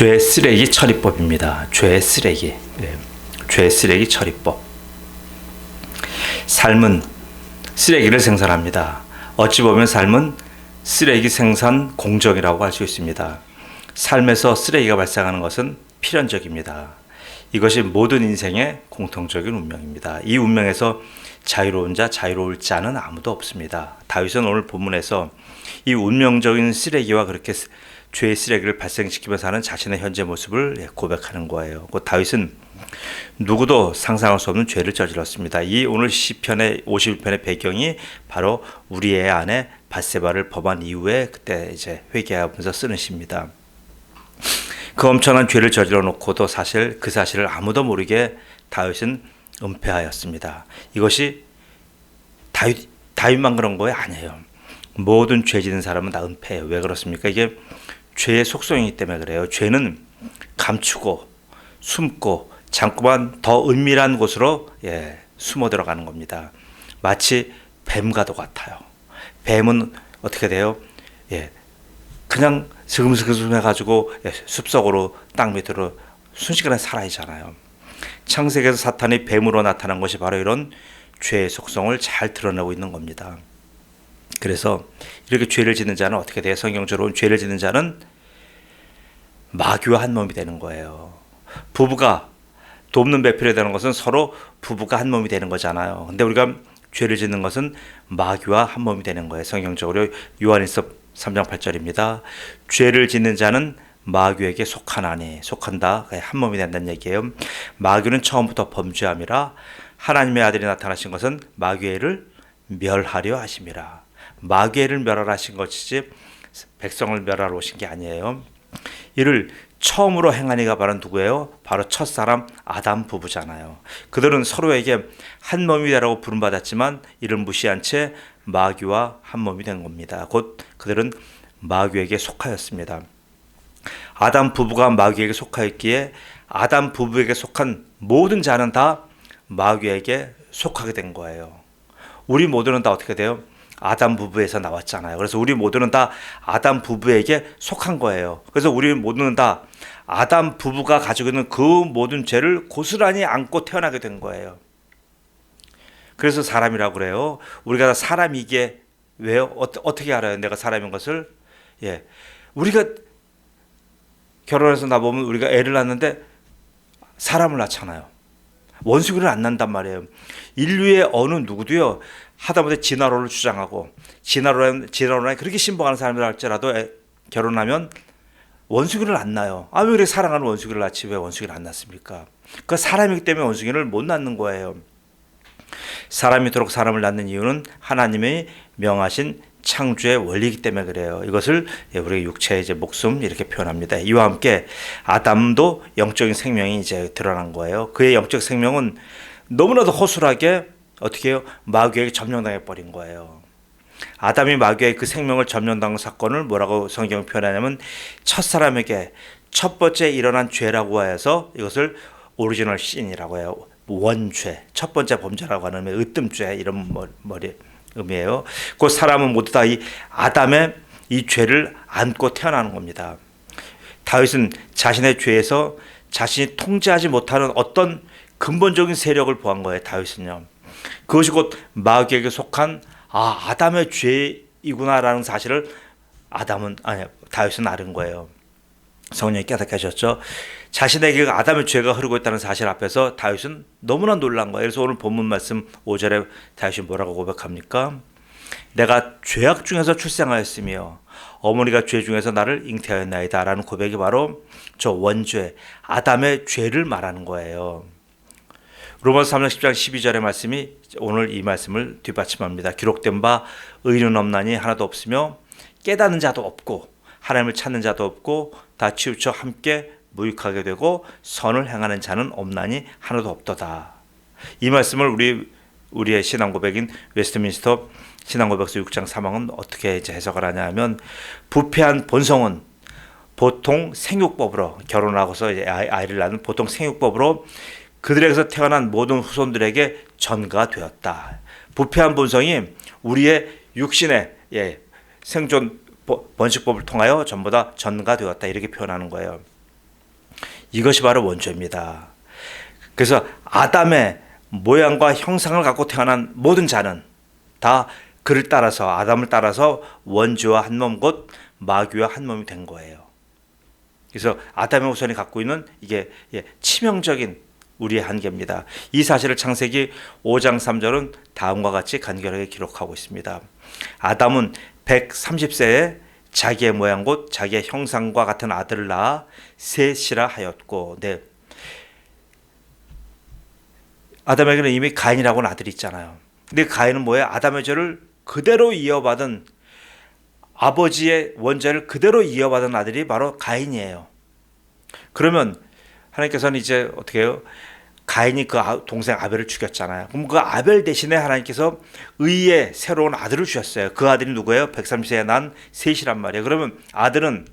죄 쓰레기 처리법입니다. 죄 쓰레기. 네. 죄 쓰레기 처리법. 삶은 쓰레기를 생산합니다. 어찌 보면 삶은 쓰레기 생산 공정이라고 할 수 있습니다. 삶에서 쓰레기가 발생하는 것은 필연적입니다. 이것이 모든 인생의 공통적인 운명입니다. 이 운명에서 자유로운 자, 자유로울 자는 아무도 없습니다. 다윗은 오늘 본문에서 이 운명적인 쓰레기와 그렇게 죄의 쓰레기를 발생시키면서 하는 자신의 현재 모습을 예, 고백하는 거예요. 그 다윗은 누구도 상상할 수 없는 죄를 저질렀습니다. 이 오늘 시편의 51편의 배경이 바로 우리의 아내 바세바를 범한 이후에 그때 이제 회개하면서 쓰는 시입니다. 그 엄청난 죄를 저질러 놓고도 사실 그 사실을 아무도 모르게 다윗은 은폐하였습니다. 이것이 다윗 다윗만 그런 거에 아니에요. 모든 죄 짓는 사람은 다 은폐해요. 왜 그렇습니까? 이게 죄의 속성이기 때문에 그래요. 죄는 감추고 숨고 잠깐만 더 은밀한 곳으로 예, 숨어 들어가는 겁니다. 마치 뱀과도 같아요. 뱀은 어떻게 돼요? 예, 그냥 스금스금 해가지고 예, 숲속으로 땅 밑으로 순식간에 사라지잖아요. 창세기에서 사탄이 뱀으로 나타난 것이 바로 이런 죄의 속성을 잘 드러내고 있는 겁니다. 그래서 이렇게 죄를 짓는 자는 어떻게 돼요? 성경적으로 죄를 짓는 자는 마귀와 한 몸이 되는 거예요. 부부가 돕는 배필이 되는 것은 서로 부부가 한 몸이 되는 거잖아요. 근데 우리가 죄를 짓는 것은 마귀와 한 몸이 되는 거예요. 성경적으로 요한일서 3장 8절입니다. 죄를 짓는 자는 마귀에게 속하나니 속한다 한 몸이 된다는 얘기예요. 마귀는 처음부터 범죄함이라 하나님의 아들이 나타나신 것은 마귀를 멸하려 하심이라. 마귀를 멸하신 것이지 백성을 멸하러 오신 게 아니에요. 이를 처음으로 행한 이가 바로 누구예요? 바로 첫사람 아담 부부잖아요. 그들은 서로에게 한 몸이 되라고 부름받았지만 이를 무시한 채 마귀와 한 몸이 된 겁니다. 곧 그들은 마귀에게 속하였습니다. 아담 부부가 마귀에게 속하였기에 아담 부부에게 속한 모든 자는 다 마귀에게 속하게 된 거예요. 우리 모두는 다 어떻게 돼요? 아담 부부에서 나왔잖아요. 그래서 우리 모두는 다 아담 부부에게 속한 거예요. 그래서 우리 모두는 다 아담 부부가 가지고 있는 그 모든 죄를 고스란히 안고 태어나게 된 거예요. 그래서 사람이라고 그래요. 우리가 다 사람이게 왜요? 어, 떻게 알아요? 내가 사람인 것을? 예. 우리가 결혼해서 나보면 우리가 애를 낳는데 사람을 낳잖아요. 원수기를 안 난단 말이에요. 인류의 어느 누구도요. 하다못해 진화론을 주장하고 진화론 진화론에 그렇게 신봉하는 사람들 할지라도 결혼하면 원수기를 안 낳아요. 아, 왜 그래 사랑하는 원수기를 낳지 왜 원수기를 안 낳습니까? 그 사람이기 때문에 원수기를 못 낳는 거예요. 사람이도록 사람을 낳는 이유는 하나님의 명하신 창조의 원리이기 때문에 그래요. 이것을 우리 육체의 이제 목숨 이렇게 표현합니다. 이와 함께 아담도 영적인 생명이 이제 드러난 거예요. 그의 영적 생명은 너무나도 허술하게 어떻게 해요? 마귀에게 점령당해 버린 거예요. 아담이 마귀의 그 생명을 점령당한 사건을 뭐라고 성경 표현하냐면 첫 사람에게 첫 번째 일어난 죄라고 해서 이것을 오리지널 신이라고 해요. 원죄, 첫 번째 범죄라고 하는 으뜸죄 이런 머리 의미예요. 그 사람은 모두 다 이 아담의 이 죄를 안고 태어나는 겁니다. 다윗은 자신의 죄에서 자신이 통제하지 못하는 어떤 근본적인 세력을 보한 거예요. 다윗은요. 그것이 곧 마귀에게 속한 아 아담의 죄이구나라는 사실을 아담은 아니 다윗은 아는 거예요. 성령이 깨닫게 하셨죠. 자신에게 아담의 죄가 흐르고 있다는 사실 앞에서 다윗은 너무나 놀란 거예요. 그래서 오늘 본문 말씀 5절에 다윗이 뭐라고 고백합니까? 내가 죄악 중에서 출생하였으며 어머니가 죄 중에서 나를 잉태하였나이다 라는 고백이 바로 저 원죄 아담의 죄를 말하는 거예요. 로마서 3장 10장 12절의 말씀이 오늘 이 말씀을 뒷받침합니다. 기록된 바 의는 없나니 하나도 없으며 깨닫는 자도 없고 하나님을 찾는 자도 없고 다 치우쳐 함께 무익하게 되고 선을 행하는 자는 없나니 하나도 없도다. 이 말씀을 우리 우리의 신앙 고백인 웨스트민스터 신앙 고백서 6장 3항은 어떻게 이제 해석을 하냐면 부패한 본성은 보통 생육법으로 결혼하고서 아이를 낳는 보통 생육법으로 그들에게서 태어난 모든 후손들에게 전가 되었다. 부패한 본성이 우리의 육신의 예, 생존 번식법을 통하여 전부 다 전가되었다 이렇게 표현하는 거예요. 이것이 바로 원죄입니다. 그래서 아담의 모양과 형상을 갖고 태어난 모든 자는 다 그를 따라서 아담을 따라서 원죄와 한몸 곧 마귀와 한 몸이 된 거예요. 그래서 아담의 후손이 갖고 있는 이게 예, 치명적인 우리의 한계입니다. 이 사실을 창세기 5장 3절은 다음과 같이 간결하게 기록하고 있습니다. 아담은 130세에 자기의 모양 곧 자기의 형상과 같은 아들을 낳아 셋이라 하였고, 네. 아담에게는 이미 가인이라고는 아들이 있잖아요. 근데 가인은 뭐예요? 아담의 죄를 그대로 이어받은 아버지의 원죄를 그대로 이어받은 아들이 바로 가인이에요. 그러면 하나님께서는 이제 어떻게 해요? 가인이 그 아- 동생 아벨을 죽였잖아요. 그럼 그 아벨 대신에 하나님께서 의의 새로운 아들을 주셨어요. 그 아들이 누구예요? 130세에 난 셋이란 말이에요. 그러면 아들은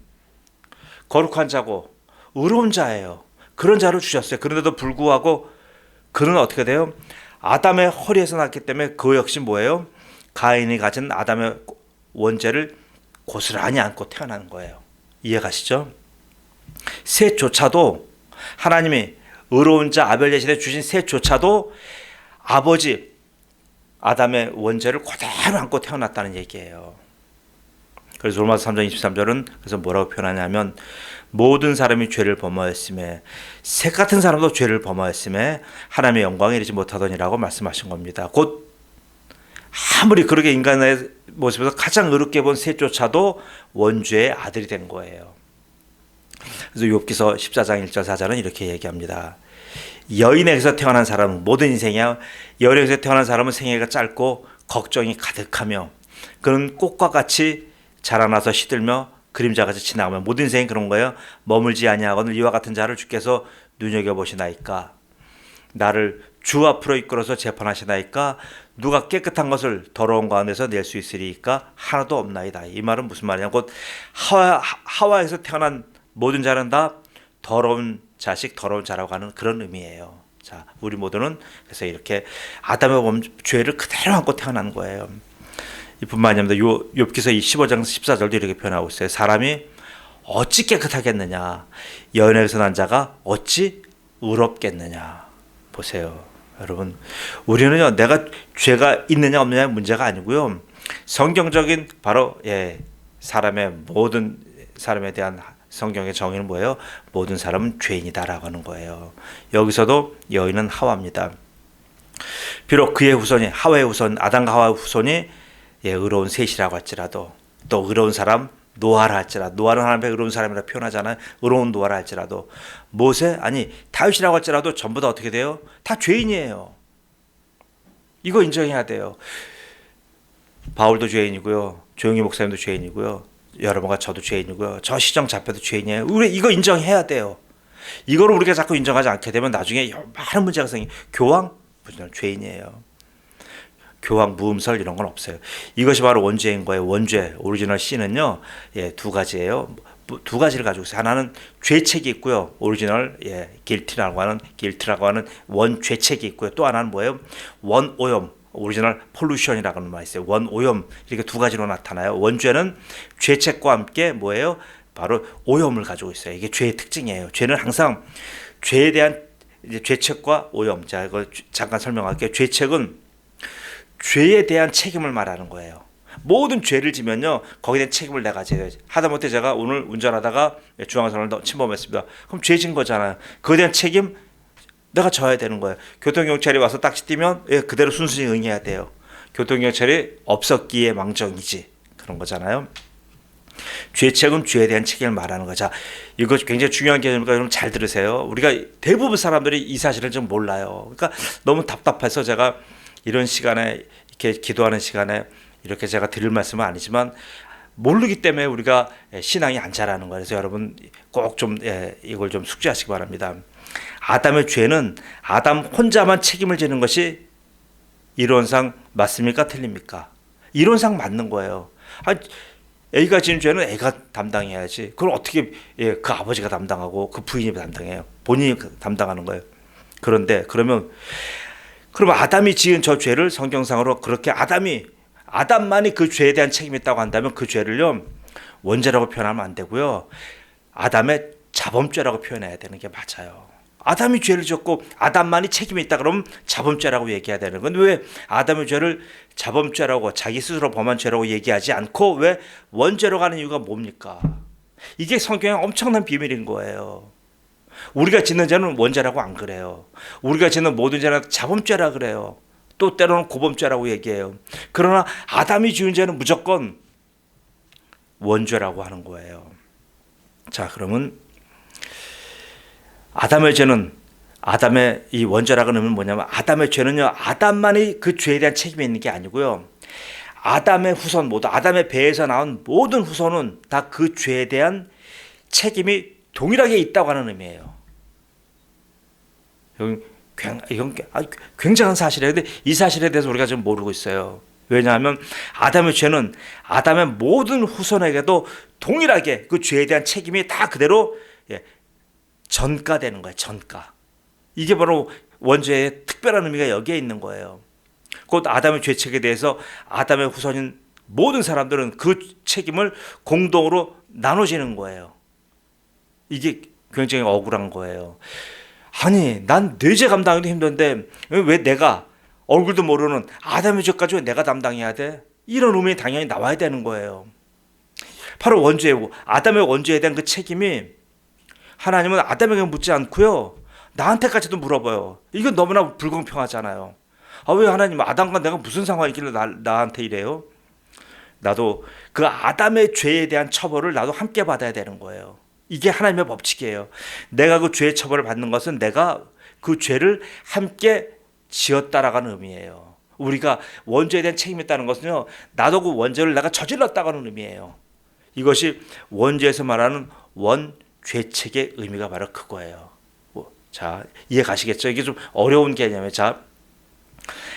거룩한 자고 의로운 자예요. 그런 자를 주셨어요. 그런데도 불구하고 그는 어떻게 돼요? 아담의 허리에서 났기 때문에 그 역시 뭐예요? 가인이 가진 아담의 원죄를 고스란히 안고 태어나는 거예요. 이해가시죠? 셋조차도 하나님이 의로운 자 아벨 대신에 주신 셋조차도 아버지 아담의 원죄를 그대로 안고 태어났다는 얘기예요. 그래서 로마서 3장 23절은 그래서 뭐라고 표현하냐면 모든 사람이 죄를 범하였음에 새 같은 사람도 죄를 범하였음에 하나님의 영광에 이르지 못하더니라고 말씀하신 겁니다. 곧 아무리 그렇게 인간의 모습에서 가장 의롭게 본 셋조차도 원죄의 아들이 된 거예요. 그래서 욥기서 14장 1절 4절은 이렇게 얘기합니다. 여인에게서 태어난 사람은 모든 인생이야 여인에게서 태어난 사람은 생애가 짧고 걱정이 가득하며 그는 꽃과 같이 자라나서 시들며 그림자같이 지나가면 모든 인생이 그런 거예요. 머물지 아니하거늘 이와 같은 자를 주께서 눈여겨 보시나이까 나를 주 앞으로 이끌어서 재판하시나이까 누가 깨끗한 것을 더러운 가운데서 낼 수 있으리까 하나도 없나이다. 이 말은 무슨 말이냐? 곧 하와 하와에서 태어난 모든 자는 다 더러운 자식, 더러운 자라고 하는 그런 의미예요. 자, 우리 모두는 그래서 이렇게 아담의 범, 죄를 그대로 안고 태어난 거예요. 이뿐만이 아니라 요 욥기서 이 15장 14절도 이렇게 표현하고 있어요. 사람이 어찌 깨끗하겠느냐? 여인에게서 난 자가 어찌 의롭겠느냐? 보세요. 여러분, 우리는요, 내가 죄가 있느냐 없느냐의 문제가 아니고요. 성경적인 바로 예, 사람의 모든 사람에 대한 성경의 정의는 뭐예요? 모든 사람은 죄인이다라고 하는 거예요. 여기서도 여인은 하와입니다. 비록 그의 후손이 하와의 후손 아담과 하와의 후손이 예, 의로운 셋이라고 할지라도 또 의로운 사람 노아라 할지라도 노아는 하나님의 의로운 사람이라 표현하잖아요. 의로운 노아라 할지라도 모세 아니 다윗이라고 할지라도 전부 다 어떻게 돼요? 다 죄인이에요. 이거 인정해야 돼요. 바울도 죄인이고요. 조용히 목사님도 죄인이고요. 여러분과 저도 죄인이고요. 저 시정 잡혀도 죄인이에요. 우리 이거 인정해야 돼요. 이거를 우리가 자꾸 인정하지 않게 되면 나중에 많은 문제가 생기. 교황 죄인이에요. 교황 무음설 이런 건 없어요. 이것이 바로 원죄인 거예요. 원죄 오리지널 C는요, 예, 두 가지예요. 뭐, 두 가지를 가지고 있어요. 하나는 죄책이 있고요. 오리지널 예, 길티라고 하는 길트라고 하는 원 죄책이 있고요. 또 하나는 뭐예요? 원 오염. 오리지널 폴루션이라고 하는 말이 있어요. 원 오염 이렇게 두 가지로 나타나요. 원죄는 죄책과 함께 뭐예요? 바로 오염을 가지고 있어요. 이게 죄의 특징이에요. 죄는 항상 죄에 대한 이제 죄책과 오염. 자, 이거 잠깐 설명할게요. 죄책은 죄에 대한 책임을 말하는 거예요. 모든 죄를 지면요 거기에 대한 책임을 내가 져야 지 하다못해 제가 오늘 운전하다가 중앙선을 침범했습니다. 그럼 죄진 거잖아요. 그에 대한 책임 내가 져야 되는 거예요. 교통경찰이 와서 딱지 띄면 예, 그대로 순순히 응해야 돼요. 교통경찰이 없었기에 망정이지 그런 거잖아요. 죄책은 죄에 대한 책임을 말하는 거죠. 이거 굉장히 중요한 개념이니까 여러분 잘 들으세요. 우리가 대부분 사람들이 이 사실을 좀 몰라요. 그러니까 너무 답답해서 제가 이런 시간에 이렇게 기도하는 시간에 이렇게 제가 드릴 말씀은 아니지만 모르기 때문에 우리가 신앙이 안 자라는 거예요. 그래서 여러분 꼭 좀 이걸 좀 숙지하시기 바랍니다. 아담의 죄는 아담 혼자만 책임을 지는 것이 이론상 맞습니까? 틀립니까? 이론상 맞는 거예요. 아, A가 지은 죄는 A가 담당해야지. 그걸 어떻게 예, 그 아버지가 담당하고 그 부인이 담당해요. 본인이 담당하는 거예요. 그런데 그러면 그러면 아담이 지은 저 죄를 성경상으로 그렇게 아담이 아담만이 그 죄에 대한 책임이 있다고 한다면 그 죄를요 원죄라고 표현하면 안 되고요. 아담의 자범죄라고 표현해야 되는 게 맞아요. 아담이 죄를 졌고 아담만이 책임이 있다 그러면 자범죄라고 얘기해야 되는 건데 왜 아담의 죄를 자범죄라고 자기 스스로 범한 죄라고 얘기하지 않고 왜 원죄로 가는 이유가 뭡니까? 이게 성경의 엄청난 비밀인 거예요. 우리가 짓는 죄는 원죄라고 안 그래요. 우리가 짓는 모든 죄는 자범죄라 그래요. 또 때로는 고범죄라고 얘기해요. 그러나 아담이 지은 죄는 무조건 원죄라고 하는 거예요. 자, 그러면 아담의 죄는 아담의 이 원죄라고 하면 뭐냐면 아담의 죄는요 아담만이 그 죄에 대한 책임이 있는 게 아니고요 아담의 후손 모두 아담의 배에서 나온 모든 후손은 다 그 죄에 대한 책임이 동일하게 있다고 하는 의미예요. 이건 아주 굉장한 사실이에요. 근데 이 사실에 대해서 우리가 좀 모르고 있어요. 왜냐하면 아담의 죄는 아담의 모든 후손에게도 동일하게 그 죄에 대한 책임이 다 그대로 예, 전가되는 거예요. 전가. 이게 바로 원죄의 특별한 의미가 여기에 있는 거예요. 곧 아담의 죄책에 대해서 아담의 후손인 모든 사람들은 그 책임을 공동으로 나눠지는 거예요. 이게 굉장히 억울한 거예요. 아니, 난 뇌제 감당하기도 힘든데 왜 내가 얼굴도 모르는 아담의 죄까지 왜 내가 담당해야 돼? 이런 의문이 당연히 나와야 되는 거예요. 바로 원죄, 아담의 원죄에 대한 그 책임이 하나님은 아담에게 묻지 않고요. 나한테까지도 물어봐요. 이건 너무나 불공평하잖아요. 아, 왜 하나님 아담과 내가 무슨 상황이 있길래 나, 나한테 이래요? 나도 그 아담의 죄에 대한 처벌을 나도 함께 받아야 되는 거예요. 이게 하나님의 법칙이에요. 내가 그 죄의 처벌을 받는 것은 내가 그 죄를 함께 지었다라는 의미예요. 우리가 원죄에 대한 책임이 있다는 것은요. 나도 그 원죄를 내가 저질렀다는 의미예요. 이것이 원죄에서 말하는 원 죄책의 의미가 바로 그거예요. 뭐, 자, 이해 가시겠죠? 이게 좀 어려운 개념이에요. 자,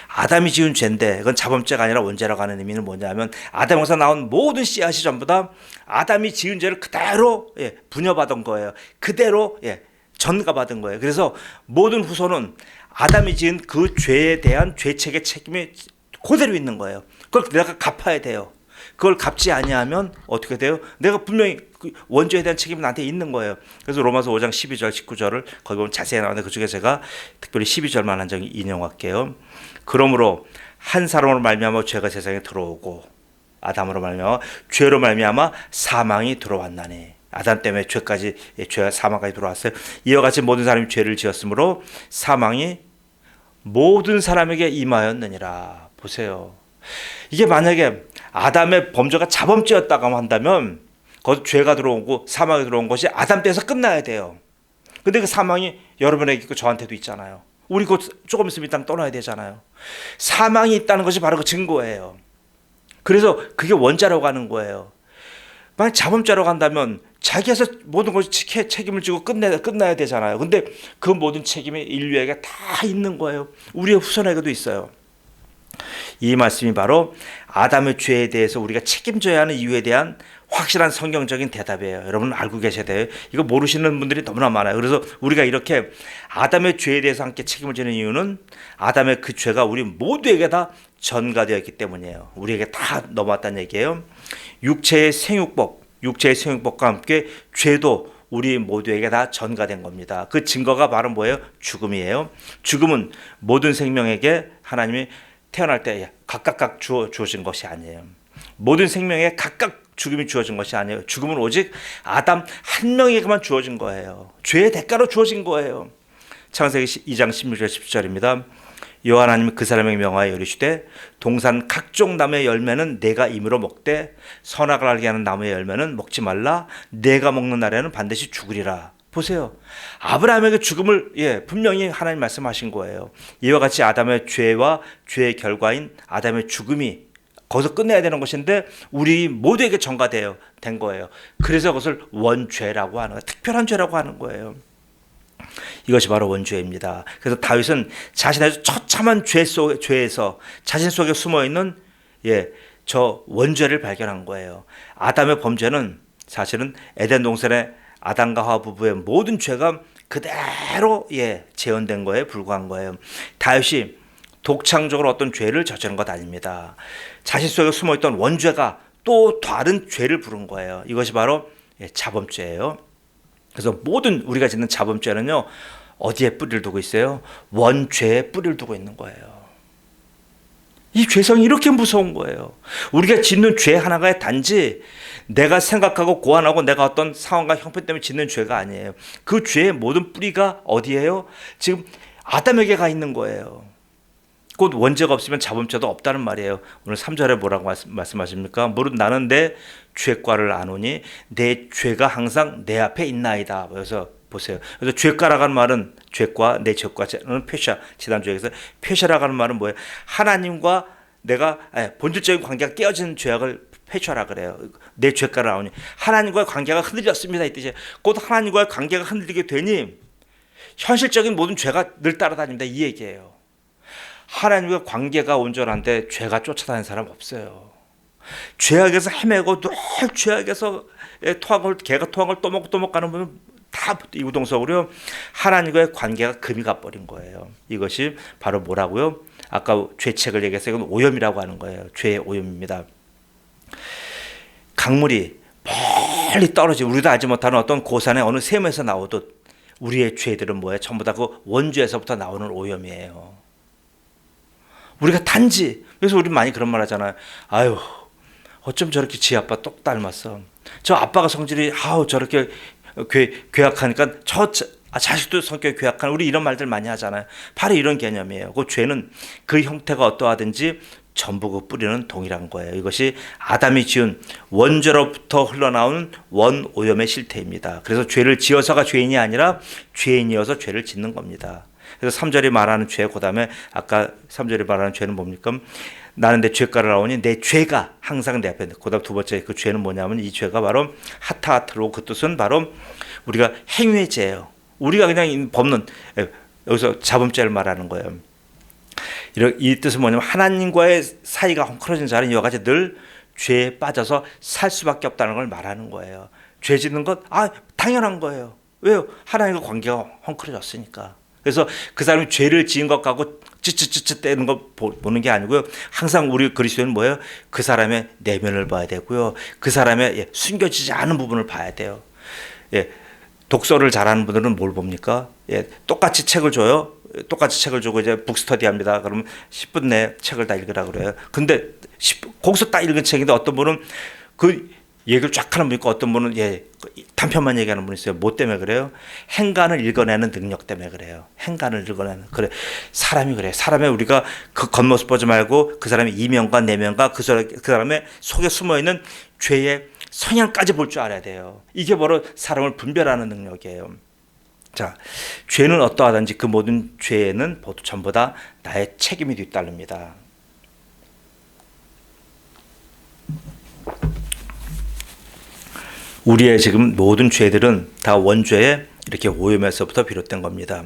아담이 지은 죄인데 그건 자범죄가 아니라 원죄라고 하는 의미는 뭐냐면 아담에서 나온 모든 씨앗이 전부 다 아담이 지은 죄를 그대로 예, 분여받은 거예요. 그대로 예, 전가받은 거예요. 그래서 모든 후손은 아담이 지은 그 죄에 대한 죄책의 책임이 그대로 있는 거예요. 그걸 내가 갚아야 돼요. 그걸 갚지 아니하면 어떻게 돼요? 내가 분명히 그 원죄에 대한 책임이 나한테 있는 거예요. 그래서 로마서 5장 12절 19절을 거기 보면 자세히 나오는데 그중에 제가 특별히 12절만 한 장 인용할게요. 그러므로 한 사람으로 말미암아 죄가 세상에 들어오고 아담으로 말미암아 죄로 말미암아 사망이 들어왔나니 아담 때문에 죄까지 예, 죄와 사망까지 들어왔어요. 이와 같이 모든 사람이 죄를 지었으므로 사망이 모든 사람에게 임하였느니라. 보세요. 이게 만약에 아담의 범죄가 자범죄였다고 한다면 거기 죄가 들어오고 사망이 들어온 것이 아담 때에서 끝나야 돼요. 근데 그 사망이 여러분에게 있고 저한테도 있잖아요. 우리 곧 조금 있으면 이 땅 떠나야 되잖아요. 사망이 있다는 것이 바로 그 증거예요. 그래서 그게 원자라고 하는 거예요. 만약 자범죄라고 한다면 자기에서 모든 것이 책- 책임을 지고 끝내, 끝나야 되잖아요. 근데 그 모든 책임이 인류에게 다 있는 거예요. 우리의 후손에게도 있어요. 이 말씀이 바로 아담의 죄에 대해서 우리가 책임져야 하는 이유에 대한 확실한 성경적인 대답이에요. 여러분 알고 계셔야 돼요. 이거 모르시는 분들이 너무나 많아요. 그래서 우리가 이렇게 아담의 죄에 대해서 함께 책임을 지는 이유는 아담의 그 죄가 우리 모두에게 다 전가되었기 때문이에요. 우리에게 다 넘어왔다는 얘기예요. 육체의 생육법, 육체의 생육법과 함께 죄도 우리 모두에게 다 전가된 겁니다. 그 증거가 바로 뭐예요? 죽음이에요. 죽음은 모든 생명에게 하나님이 태어날 때 각각각 주어 주어진 것이 아니에요. 모든 생명에 각각 죽음이 주어진 것이 아니에요. 죽음은 오직 아담 한 명에게만 주어진 거예요. 죄의 대가로 주어진 거예요. 창세기 2장 16절 17절입니다. 여호와 하나님이 그 사람에게 명하여 이르시되 동산 각종 나무의 열매는 내가 임으로 먹되 선악을 알게 하는 나무의 열매는 먹지 말라 내가 먹는 날에는 반드시 죽으리라 보세요. 아브라함에게 죽음을 예 분명히 하나님 말씀하신 거예요. 이와 같이 아담의 죄와 죄의 결과인 아담의 죽음이 거기서 끝내야 되는 것인데 우리 모두에게 전가되어 된 거예요. 그래서 그것을 원죄라고 하는 거예요. 특별한 죄라고 하는 거예요. 이것이 바로 원죄입니다. 그래서 다윗은 자신의 처참한 죄 속, 죄에서 자신 속에 숨어 있는 예, 저 원죄를 발견한 거예요. 아담의 범죄는 사실은 에덴 동산의 아담과 하와 부부의 모든 죄가 그대로 예, 재현된 거에 불과한 거예요. 다윗이 독창적으로 어떤 죄를 저지른 것 아닙니다. 자신 속에 숨어 있던 원죄가 또 다른 죄를 부른 거예요. 이것이 바로 예, 자범죄예요. 그래서 모든 우리가 짓는 자범죄는요 어디에 뿌리를 두고 있어요? 원죄에 뿌리를 두고 있는 거예요. 이 죄성이 이렇게 무서운 거예요. 우리가 짓는 죄 하나가 단지 내가 생각하고 고안하고 내가 어떤 상황과 형편 때문에 짓는 죄가 아니에요. 그 죄의 모든 뿌리가 어디예요? 지금 아담에게 가 있는 거예요. 곧 원죄가 없으면 자범죄도 없다는 말이에요. 오늘 3절에 뭐라고 말씀, 하십니까 무릇 나는 내 죄과를 아노니 내 죄가 항상 내 앞에 있나이다. 그래서 보세요. 그래서 죄과라고 하는 말은 죄과 내 죄과 는 표시야. 지난주에서 표시라고 하는 말은 뭐예요? 하나님과 내가 예, 본질적인 관계가 깨어진 죄악을 회초하라 그래요. 내 죄가를 나오니 하나님과의 관계가 흔들렸습니다 이 뜻이에요. 곧 하나님과의 관계가 흔들리게 되니 현실적인 모든 죄가 늘 따라다닙니다 이 얘기예요. 하나님과 관계가 온전한데 죄가 쫓아다니는 사람 없어요. 죄악에서 헤매고 늘 죄악에서 토학을 개가 토학을 또 먹고 또 먹고 가는 분은 다 이구동성으로 하나님과의 관계가 금이 가버린 거예요. 이것이 바로 뭐라고요? 아까 죄책을 얘기했어요. 이건 오염이라고 하는 거예요. 죄의 오염입니다. 강물이 멀리 떨어지 우리도 알지 못하는 어떤 고산의 어느 샘에서 나오듯 우리의 죄들은 뭐예요? 전부 다 그 원주에서부터 나오는 오염이에요. 우리가 단지 그래서 우리 많이 그런 말 하잖아요. 아유 어쩜 저렇게 지 아빠 똑 닮았어. 저 아빠가 성질이 아우 저렇게 괴, 괴악하니까 저 아, 자식도 성격이 괴악한 우리 이런 말들 많이 하잖아요. 바로 이런 개념이에요. 그 죄는 그 형태가 어떠하든지 전부 그 뿌리는 동일한 거예요. 이것이 아담이 지은 원죄로부터 흘러나오는 원 오염의 실태입니다. 그래서 죄를 지어서가 죄인이 아니라 죄인이어서 죄를 짓는 겁니다. 그래서 3절이 말하는 죄, 그 다음에 아까 3절이 말하는 죄는 뭡니까? 나는 내 죄가를 나오니 내 죄가 항상 내 앞에 있는 그다음 두 번째 그 죄는 뭐냐면 이 죄가 바로 하타하트로 그 뜻은 바로 우리가 행위의 죄예요. 우리가 그냥 법는 예, 여기서 자범죄를 말하는 거예요. 이 뜻은 뭐냐면 하나님과의 사이가 헝클어진 자는 같이 늘 죄에 빠져서 살 수밖에 없다는 걸 말하는 거예요. 죄 짓는 것, 아, 당연한 거예요. 왜요? 하나님과 관계가 헝클어졌으니까. 그래서 그 사람이 죄를 지은 것 갖고 찌찌찌찌 떼는 거 보는 게 아니고요. 항상 우리 그리스도는 뭐예요? 그 사람의 내면을 봐야 되고요. 그 사람의 예, 숨겨지지 않은 부분을 봐야 돼요. 예, 독서를 잘하는 분들은 뭘 봅니까? 예, 똑같이 책을 줘요. 똑같이 책을 주고 이제 북스터디 합니다. 그러면 10분 내에 책을 다 읽으라 그래요. 근데 10, 거기서 딱 읽은 책인데 어떤 분은 그 얘기를 쫙 하는 분 있고 어떤 분은 예, 단편만 얘기하는 분 있어요. 뭐 때문에 그래요? 행간을 읽어내는 능력 때문에 그래요. 행간을 읽어내는. 그래. 사람이 그래. 사람의 우리가 그 겉모습 보지 말고 그 사람의 이면과 내면과 그, 사람, 그 사람의 속에 숨어 있는 죄의 성향까지 볼 줄 알아야 돼요. 이게 바로 사람을 분별하는 능력이에요. 자, 죄는 어떠하든지 그 모든 죄는 모두 전부 다 나의 책임이 뒤따릅니다. 우리의 지금 모든 죄들은 다 원죄의 이렇게 오염에서부터 비롯된 겁니다.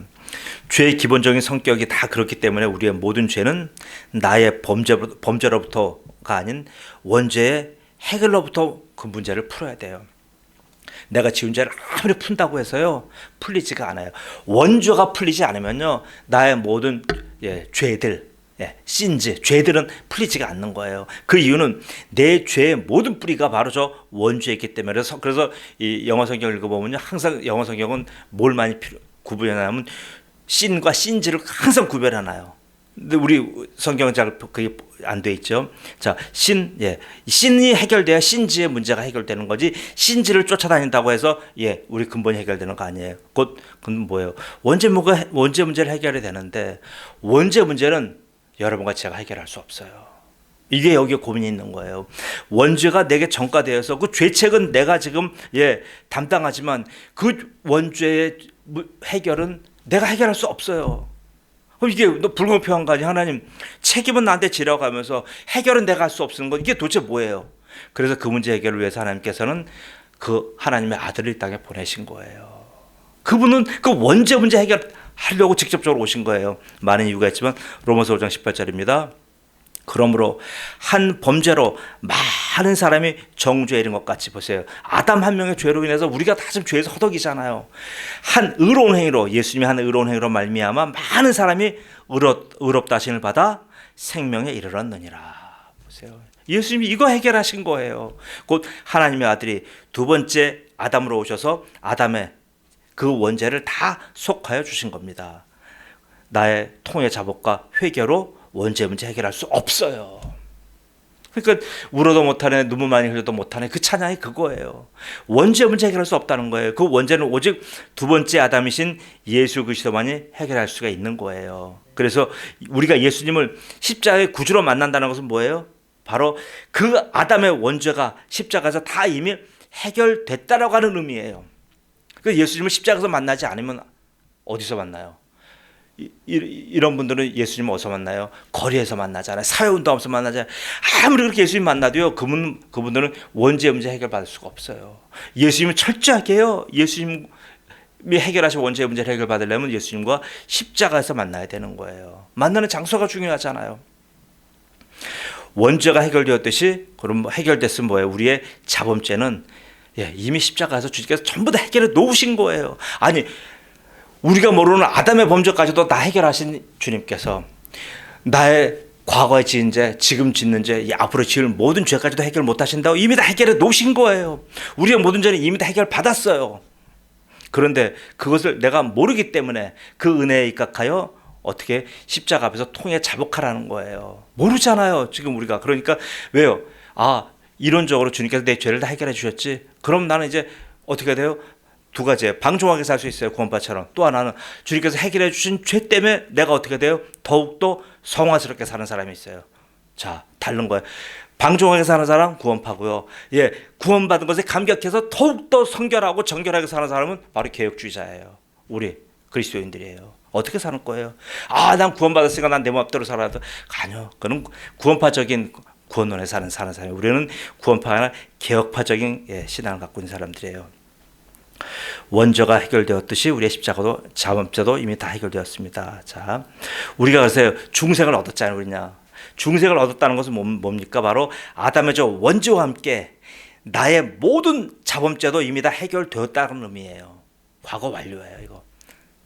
죄의 기본적인 성격이 다 그렇기 때문에 우리의 모든 죄는 나의 범죄, 범죄로부터가 아닌 원죄의 해결로부터 그 문제를 풀어야 돼요. 내가 지은 죄를 아무리 푼다고 해서요 풀리지가 않아요. 원죄가 풀리지 않으면요 나의 모든 예, 죄들 예, 신즈 죄들은 풀리지가 않는 거예요. 그 이유는 내 죄의 모든 뿌리가 바로 저 원죄였기 때문에 그래서 그래서 이 영어 성경 읽어보면요 항상 영어 성경은 뭘 많이 필요, 구분해냐면 신과 신즈를 항상 구별하나요. 근데 우리 성경은 잘 그게 안 돼 있죠. 자, 신, 예. 신이 해결돼야 신지의 문제가 해결되는 거지, 신지를 쫓아다닌다고 해서, 예, 우리 근본이 해결되는 거 아니에요. 곧, 그건 뭐예요? 원죄 문가, 원죄 문제를 해결해야 되는데, 원죄 문제는 여러분과 제가 해결할 수 없어요. 이게 여기에 고민이 있는 거예요. 원죄가 내게 전가되어서 그 죄책은 내가 지금, 예, 담당하지만 그 원죄의 해결은 내가 해결할 수 없어요. 그럼 이게 너 불공평한 거 아니야? 하나님 책임은 나한테 지라고 하면서 해결은 내가 할 수 없는 건 이게 도대체 뭐예요? 그래서 그 문제 해결을 위해서 하나님께서는 그 하나님의 아들을 이 땅에 보내신 거예요. 그분은 그 원죄 문제 해결 하려고 직접적으로 오신 거예요. 많은 이유가 있지만 로마서 5장 18절입니다. 그러므로 한 범죄로 많은 사람이 정죄에 이른 것 같이 보세요. 아담 한 명의 죄로 인해서 우리가 다 지금 죄에서 허덕이잖아요. 한 의로운 행위로 예수님이 한 의로운 행위로 말미암아 많은 사람이 의롭, 의롭다 신을 받아 생명에 이르렀느니라. 보세요. 예수님이 이거 해결하신 거예요. 곧 하나님의 아들이 두 번째 아담으로 오셔서 아담의 그 원죄를 다 속하여 주신 겁니다. 나의 통해 자복과 회개로 원죄 문제 해결할 수 없어요. 그러니까 울어도 못하네 눈물 많이 흘려도 못하네 그 찬양이 그거예요. 원죄 문제 해결할 수 없다는 거예요. 그 원죄는 오직 두 번째 아담이신 예수 그리스도만이 해결할 수가 있는 거예요. 그래서 우리가 예수님을 십자가의 구주로 만난다는 것은 뭐예요? 바로 그 아담의 원죄가 십자가에서 다 이미 해결됐다라고 하는 의미예요. 그 예수님을 십자가에서 만나지 않으면 어디서 만나요? 이, 이, 런 분들은 예수님 어디서 만나요? 거리에서 만나잖아요. 사회운동하면서 만나잖아요. 아무리 그렇게 예수님 만나도요, 그분, 그분들은 원죄 문제 해결받을 수가 없어요. 예수님은 철저하게 해요. 예수님이 해결하신 원죄 문제를 해결받으려면 예수님과 십자가에서 만나야 되는 거예요. 만나는 장소가 중요하잖아요. 원죄가 해결되었듯이 그럼 뭐 해결됐으면 뭐예요? 우리의 자범죄는 예, 이미 십자가에서 주님께서 전부 다 해결해 놓으신 거예요. 아니 우리가 모르는 아담의 범죄까지도 다 해결하신 주님께서 나의 과거에 지은 죄, 지금 짓는 죄, 앞으로 지을 모든 죄까지도 해결 못 하신다고 이미 다 해결해 놓으신 거예요. 우리의 모든 죄는 이미 다 해결 받았어요. 그런데 그것을 내가 모르기 때문에 그 은혜에 입각하여 어떻게 십자가 앞에서 통해 자복하라는 거예요. 모르잖아요. 지금 우리가. 그러니까 왜요? 아, 이론적으로 주님께서 내 죄를 다 해결해 주셨지. 그럼 나는 이제 어떻게 돼요? 두 가지예요. 방종하게 살 수 있어요. 구원파처럼. 또 하나는 주님께서 해결해 주신 죄 때문에 내가 어떻게 돼요? 더욱더 성화스럽게 사는 사람이 있어요. 자, 다른 거예요. 방종하게 사는 사람 구원파고요. 예, 구원받은 것에 감격해서 더욱더 성결하고 정결하게 사는 사람은 바로 개혁주의자예요. 우리 그리스도인들이에요. 어떻게 사는 거예요? 아, 난 구원받았으니까 난내 마음대로 살아야 돼. 아니요. 그는 구원파적인 구원론에 사는 사는 사람이 우리는 구원파나 개혁파적인 예, 신앙을 갖고 있는 사람들이에요. 원저가 해결되었듯이 우리의 십자가도 자범죄도 이미 다 해결되었습니다. 자, 우리가 그래서 중생을 얻었잖아요, 우리냐. 중생을 얻었다는 것은 뭡니까? 바로 아담의 저 원죄와 함께 나의 모든 자범죄도 이미 다 해결되었다는 의미예요. 과거 완료예요, 이거.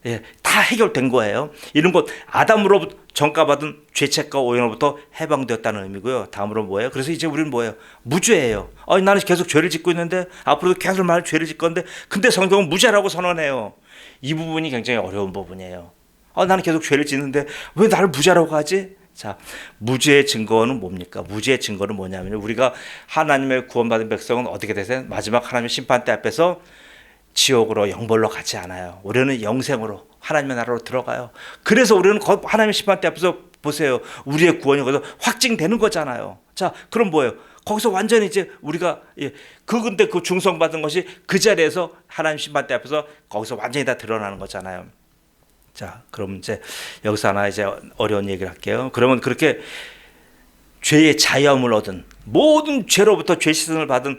예, 다 해결된 거예요. 이런 것 아담으로 전가받은 죄책과 오염으로부터 해방되었다는 의미고요. 다음으로 뭐예요? 그래서 이제 우리는 뭐예요? 무죄예요. 아니 나는 계속 죄를 짓고 있는데 앞으로도 계속 말 죄를 짓 건데 근데 성경은 무죄라고 선언해요. 이 부분이 굉장히 어려운 부분이에요. 아 나는 계속 죄를 짓는데 왜 나를 무죄라고 하지? 자, 무죄의 증거는 뭡니까? 무죄의 증거는 뭐냐면 우리가 하나님의 구원받은 백성은 어떻게 되세요? 마지막 하나님의 심판대 앞에서 지옥으로 영벌로 가지 않아요. 우리는 영생으로 하나님의 나라로 들어가요. 그래서 우리는 하나님의 심판대 앞에서 보세요. 우리의 구원이 거기서 확증되는 거잖아요. 자, 그럼 뭐예요? 거기서 완전히 이제 우리가 예, 그 근데 그 중성 받은 것이 그 자리에서 하나님 심판대 앞에서 거기서 완전히 다 드러나는 거잖아요. 자, 그럼 이제 여기서 하나 이제 어려운 얘기를 할게요. 그러면 그렇게 죄의 자유함을 얻은 모든 죄로부터 죄 씻음을 받은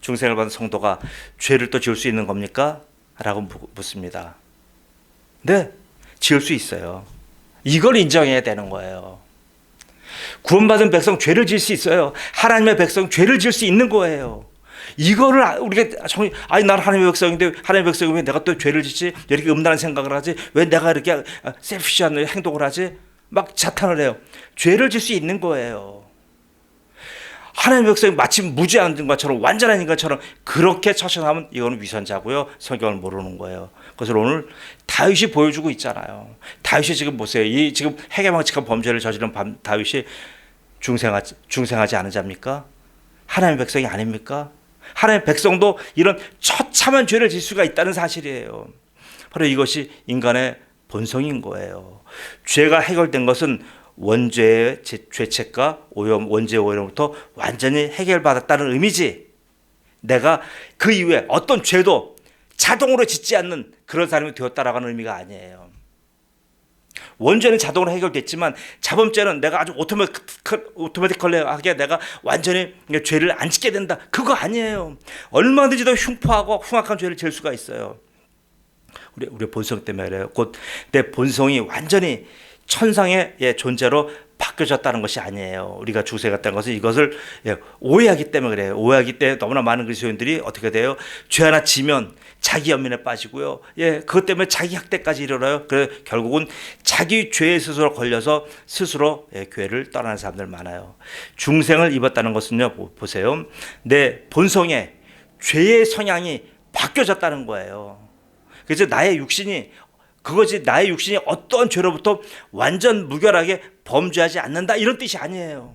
중생을 받은 성도가 죄를 또 지을 수 있는 겁니까? 라고 묻습니다. 네, 지을 수 있어요. 이걸 인정해야 되는 거예요. 구원받은 백성 죄를 지을 수 있어요. 하나님의 백성 죄를 지을 수 있는 거예요. 이거를 아, 우리가 정 아니 나는 하나님의 백성인데 하나님의 백성이 왜 내가 또 죄를 짓지? 이렇게 음란한 생각을 하지? 왜 내가 이렇게 셀피시한 행동을 하지? 막 자탄을 해요. 죄를 질 수 있는 거예요. 하나님의 백성이 마치 무죄한 것처럼 완전한 인간처럼 그렇게 처신하면 이거는 위선자고요. 성경을 모르는 거예요. 그것을 오늘 다윗이 보여주고 있잖아요. 다윗이 지금 보세요. 이 지금 해계망측한 범죄를 저지른 다윗이 중생하지, 중생하지 않은 자입니까? 하나님의 백성이 아닙니까? 하나님의 백성도 이런 처참한 죄를 질 수가 있다는 사실이에요. 바로 이것이 인간의 본성인 거예요. 죄가 해결된 것은 원죄의 죄책과 오염, 원죄 오염부터 완전히 해결받았다는 의미지. 내가 그 이후에 어떤 죄도 자동으로 짓지 않는 그런 사람이 되었다라는 의미가 아니에요. 원죄는 자동으로 해결됐지만 자범죄는 내가 아주 오토매틱컬하게 내가 완전히 죄를 안 짓게 된다. 그거 아니에요. 얼마든지 더 흉포하고 흉악한 죄를 지을 수가 있어요. 우리 우리 본성 때문에 그래요. 곧 내 본성이 완전히 천상의 예, 존재로 바뀌어졌다는 것이 아니에요. 우리가 주세갔다는 것은 이것을 예, 오해하기 때문에 그래요. 오해하기 때문에 너무나 많은 그리스도인들이 어떻게 돼요? 죄 하나 지면 자기 연민에 빠지고요. 예, 그것 때문에 자기 학대까지 일어나요. 그래 결국은 자기 죄에 스스로 걸려서 스스로 예, 교회를 떠나는 사람들 많아요. 중생을 입었다는 것은요. 보세요. 내 본성에 죄의 성향이 바뀌어졌다는 거예요. 그래서 나의 육신이 그것이 나의 육신이 어떤 죄로부터 완전 무결하게 범죄하지 않는다 이런 뜻이 아니에요.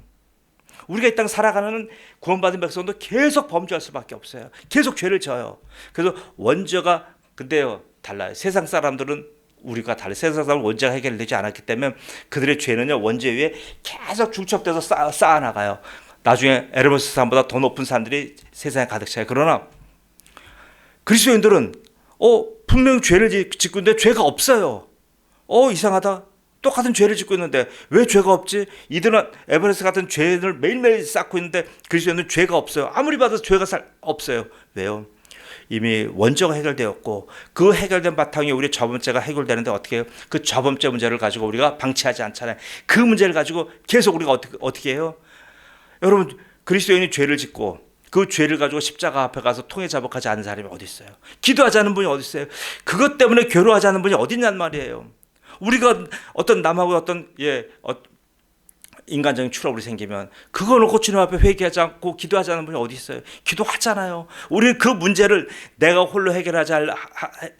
우리가 이 땅 살아가는 구원받은 백성도 계속 범죄할 수밖에 없어요. 계속 죄를 져요. 그래서 원죄가 근데요 달라요. 세상 사람들은 우리가 달라. 세상 사람 원죄가 해결되지 않았기 때문에 그들의 죄는요 원죄 위에 계속 중첩돼서 쌓아, 쌓아 나가요. 나중에 에르모스 산보다 더 높은 산들이 세상에 가득 차요. 그러나 그리스도인들은 어 분명 죄를 짓- 짓고 있는데 죄가 없어요. 어 이상하다. 똑같은 죄를 짓고 있는데 왜 죄가 없지? 이들은 에베레스트 같은 죄를 매일매일 쌓고 있는데 그리스도인은 죄가 없어요. 아무리 봐도 죄가 살 없어요. 왜요? 이미 원죄가 해결되었고 그 해결된 바탕에 우리 저범죄가 해결되는데 어떻게 해요? 그 저범죄 문제를 가지고 우리가 방치하지 않잖아요. 그 문제를 가지고 계속 우리가 어떻게 어떻게 해요? 여러분 그리스도인이 죄를 짓고 그 죄를 가지고 십자가 앞에 가서 통해 자복하지 않은 사람이 어디 있어요? 기도하지 않은 분이 어디 있어요? 그것 때문에 괴로워하지 않은 분이 어디 있냔 말이에요. 우리가 어떤 남하고 어떤 예 어, 인간적인 트러블이 생기면 그거 놓고 주님 앞에 회개하지 않고 기도하지 않은 분이 어디 있어요? 기도하잖아요. 우리는 그 문제를 내가 홀로 해결하지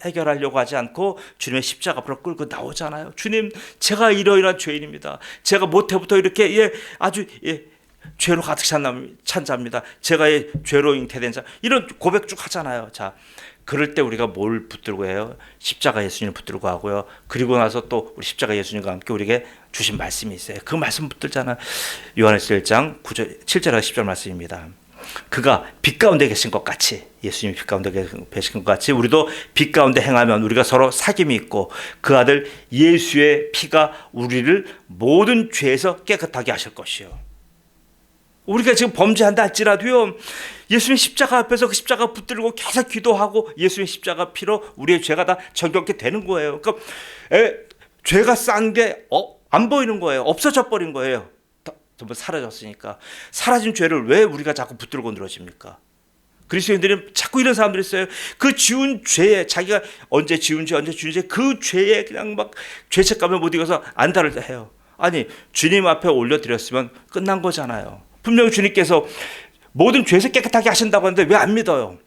해결하려고 하지 않고 주님의 십자가 앞으로 끌고 나오잖아요. 주님, 제가 이러이러한 죄인입니다. 제가 모태부터 이렇게 예 아주 예 죄로 가득 찬, 남- 찬 자입니다. 제가 예, 죄로 잉태된 자 이런 고백 쭉 하잖아요. 자. 그럴 때 우리가 뭘 붙들고 해요? 십자가 예수님을 붙들고 하고요. 그리고 나서 또 우리 십자가 예수님과 함께 우리에게 주신 말씀이 있어요. 그 말씀 붙들잖아요. 요한에서 1장 9절, 7절에서 10절 말씀입니다. 그가 빛 가운데 계신 것 같이 예수님이 빛 가운데 계신 것 같이 우리도 빛 가운데 행하면 우리가 서로 사귐이 있고 그 아들 예수의 피가 우리를 모든 죄에서 깨끗하게 하실 것이요. 우리가 지금 범죄한다 할지라도요 예수님 십자가 앞에서 그 십자가 붙들고 계속 기도하고 예수님 십자가 피로 우리의 죄가 다 정결케 되는 거예요. 그러니까 에, 죄가 싼게 어, 안 보이는 거예요. 없어져 버린 거예요. 다- 전부 사라졌으니까 사라진 죄를 왜 우리가 자꾸 붙들고 늘어집니까? 그리스도인들은 자꾸 이런 사람들이 있어요. 그 지운 죄에 자기가 언제 지운 죄 언제 지운 죄그 죄에 그냥 막 죄책감을 못 이겨서 안달을 해요. 아니 주님 앞에 올려드렸으면 끝난 거잖아요. 분명히 주님께서 모든 죄에서 깨끗하게 하신다고 하는데 왜 안 믿어요?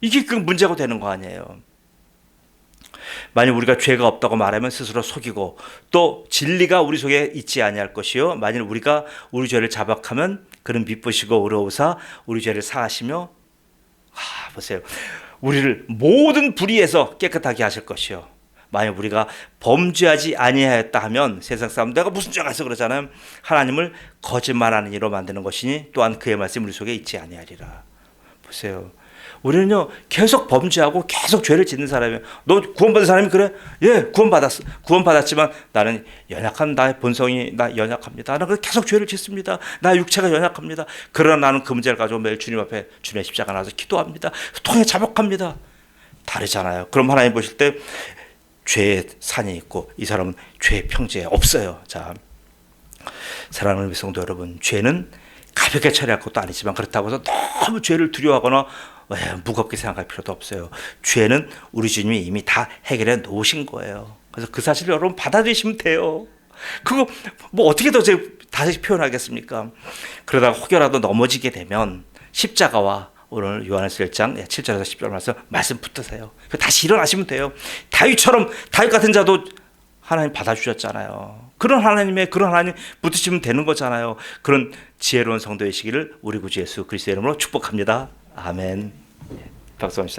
이게 그 문제가 되는 거 아니에요. 만약 우리가 죄가 없다고 말하면 스스로 속이고 또 진리가 우리 속에 있지 아니할 것이요 만일 우리가 우리 죄를 자박하면 그는 미쁘시고 의로우사 우리 죄를 사하시며 아 보세요 우리를 모든 불의에서 깨끗하게 하실 것이요 만약 우리가 범죄하지 아니하였다 하면 세상 사람 내가 무슨 죄가 있어 그러잖아요 하나님을 거짓말하는 이로 만드는 것이니 또한 그의 말씀 우리 속에 있지 아니하리라 보세요 우리는요 계속 범죄하고 계속 죄를 짓는 사람이에요. 너 구원받은 사람이 그래? 예, 구원받았어. 구원받았지만 나는 연약한 나의 본성이 나 연약합니다. 나는 계속 죄를 짓습니다. 나 육체가 연약합니다. 그러나 나는 그 문제를 가지고 매일 주님 앞에 주님의 십자가 나서 기도합니다. 통해 자복합니다. 다르잖아요. 그럼 하나님 보실 때 죄의 산이 있고 이 사람은 죄의 평지에 없어요. 자, 사랑하는 성도 여러분, 죄는 가볍게 처리할 것도 아니지만 그렇다고 해서 너무 죄를 두려워하거나 왜 무겁게 생각할 필요도 없어요. 죄는 우리 주님이 이미 다 해결해 놓으신 거예요. 그래서 그 사실을 여러분 받아들이시면 돼요. 그거 뭐 어떻게 더 다시 표현하겠습니까? 그러다가 혹여라도 넘어지게 되면 십자가와 오늘 요한에서 1장 7절에서 10절 말씀 말씀 붙으세요. 다시 일어나시면 돼요. 다윗처럼 다윗 같은 자도 하나님 받아주셨잖아요. 그런 하나님의 그런 하나님 붙으시면 되는 거잖아요. 그런 지혜로운 성도의 시기를 우리 구주 예수 그리스도의 이름으로 축복합니다. 아멘. 박수 한번